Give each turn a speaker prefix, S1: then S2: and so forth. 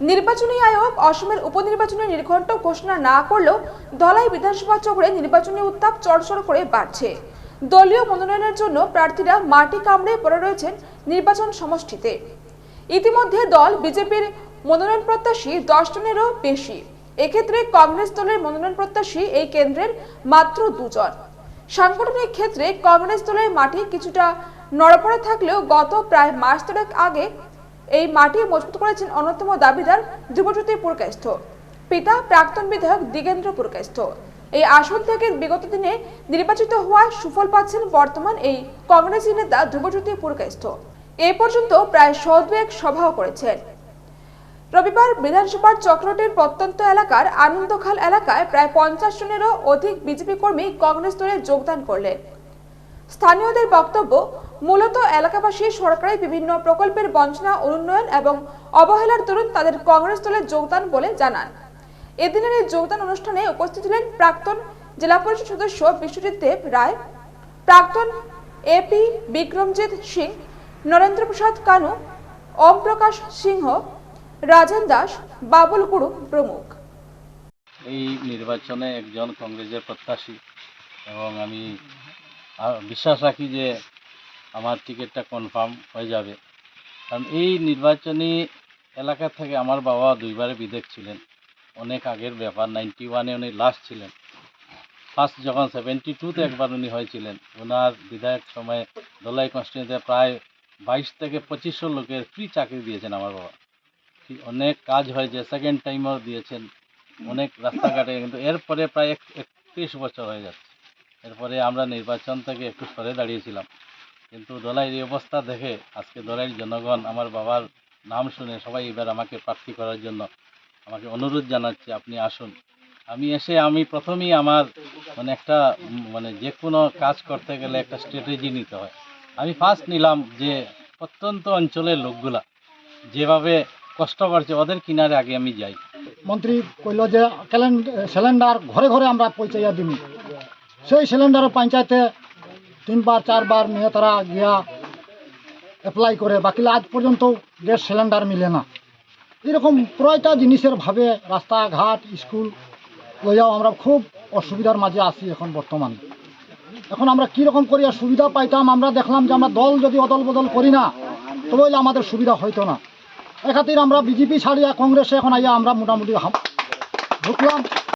S1: নির্বাচনী আয়োগ অসমের উপনির্বাচনের নির্ঘণ্ট ঘোষণা না করলেও ধলাই বিধানসভা চক্রে নির্বাচনী উত্তাপ চড়চড় করে বাড়ছে। দলীয় মনোনয়নের জন্য প্রার্থীরা মাটি কামড়ে পড়ে রয়েছেন নির্বাচন সমষ্টিতে। ইতিমধ্যে দল বিজেপির মনোনয়ন প্রত্যাশী দশ জনেরও বেশি। এক্ষেত্রে কংগ্রেস দলের মনোনয়ন প্রত্যাশী এই কেন্দ্রের মাত্র দুজন। সাংগঠনিক ক্ষেত্রে কংগ্রেস দলের মাটি কিছুটা নড়পড়ে থাকলেও গত প্রায় মাস দেড়েক আগে এই মাটি মজবুত করেছেন অন্যতম দাবিদার ধ্রুবজ্যোতি পুরকায়স্থ পিতা প্রাক্তন বিধায়ক দিগেন্দ্র পুরকায়স্থ এই আসন থেকে বিগত দিনে নির্বাচিত হওয়ায় সুফল পাচ্ছেন বর্তমান এই কংগ্রেসী নেতা ধ্রুবজ্যোতি পুরকায়স্থ এ পর্যন্ত প্রায় এক সভাও করেছেন। রবিবার বিধানসভার চক্রটির প্রত্যন্ত এলাকার আনন্দখাল এলাকায় প্রায় পঞ্চাশ জনেরও অধিক বিজেপি কর্মী কংগ্রেস দলে যোগদান করলেন। স্থানীয়দের বক্তব্য, মূলত এলাকাবাসী সরকারি বিভিন্ন প্রকল্পের বঞ্চনা, অনুন্নয়ন এবং অবহেলার দরুন তাদের কংগ্রেস দলে যোগদান বলে জানান। এদিনের এই যোগদান অনুষ্ঠানে উপস্থিত ছিলেন প্রাক্তন জেলা পরিষদ সদস্য বিশ্বজিৎ দেব রায়, প্রাক্তন এপি বিক্রমজিৎ সিং, নরেন্দ্র প্রসাদ কানু ওম প্রকাশ সিংহ, রাজেন দাস, বাবুল গুরু প্রমুখ।
S2: এই নির্বাচনে একজন কংগ্রেসের প্রত্যাশী এবং আমি বিশ্বাস রাখি যে আমার টিকিটটা কনফার্ম হয়ে যাবে। কারণ এই নির্বাচনী এলাকা থেকে আমার বাবা দুইবারে বিধায়ক ছিলেন। অনেক আগের ব্যাপার নাইনটি ওয়ানে উনি লাস্ট ছিলেন। ফার্স্ট যখন সেভেন্টি টুতে একবার উনি হয়েছিলেন ওনার বিধায়ক সময়ে দলাই কনস্টিটিউতে প্রায় বাইশ থেকে পঁচিশশো লোকের ফ্রি চাকরি দিয়েছেন আমার বাবা। অনেক কাজ হয়েছে সেকেন্ড টাইমও দিয়েছেন, অনেক রাস্তাঘাটে, কিন্তু এরপরে প্রায় এক একত্রিশ বছর হয়ে যাচ্ছে। এরপরে আমরা নির্বাচন থেকে একটু সরে দাঁড়িয়েছিলাম। কিন্তু দলাইয়ের এই অবস্থা দেখে আজকে দলাইয়ের জনগণ আমার বাবার নাম শুনে সবাই এবার আমাকে প্রার্থী করার জন্য আমাকে অনুরোধ জানাচ্ছে, আপনি আসুন। আমি এসে, আমি প্রথমেই আমার মানে একটা মানে যে কোনো কাজ করতে গেলে একটা স্ট্র্যাটেজি নিতে হয়। আমি ফার্স্ট নিলাম যে প্রত্যন্ত অঞ্চলের লোকগুলা যেভাবে কষ্ট করছে, ওদের কিনারে আগে আমি যাই।
S3: মন্ত্রী কইল যে সিলিন্ডার ঘরে ঘরে আমরা পৌঁছাইয়া দিম। সেই সিলিন্ডার পঞ্চায়েতে তিনবার, চারবার নিয়ে তারা গিয়া অ্যাপ্লাই করে। বাকিলা আজ পর্যন্ত গ্যাস সিলিন্ডার মিলে না। এরকম প্রয়টা জিনিসের ভাবে রাস্তাঘাট, স্কুল, লইয়াও আমরা খুব অসুবিধার মাঝে আছি এখন বর্তমানে। এখন আমরা কীরকম করিয়া সুবিধা পাইতাম? আমরা দেখলাম যে আমরা দল যদি অদল বদল করি না তবে আমাদের সুবিধা হইতো না। এ খাতির আমরা বিজেপি ছাড়িয়া কংগ্রেসে এখন আইয়া আমরা মোটামুটি ঢুকলাম।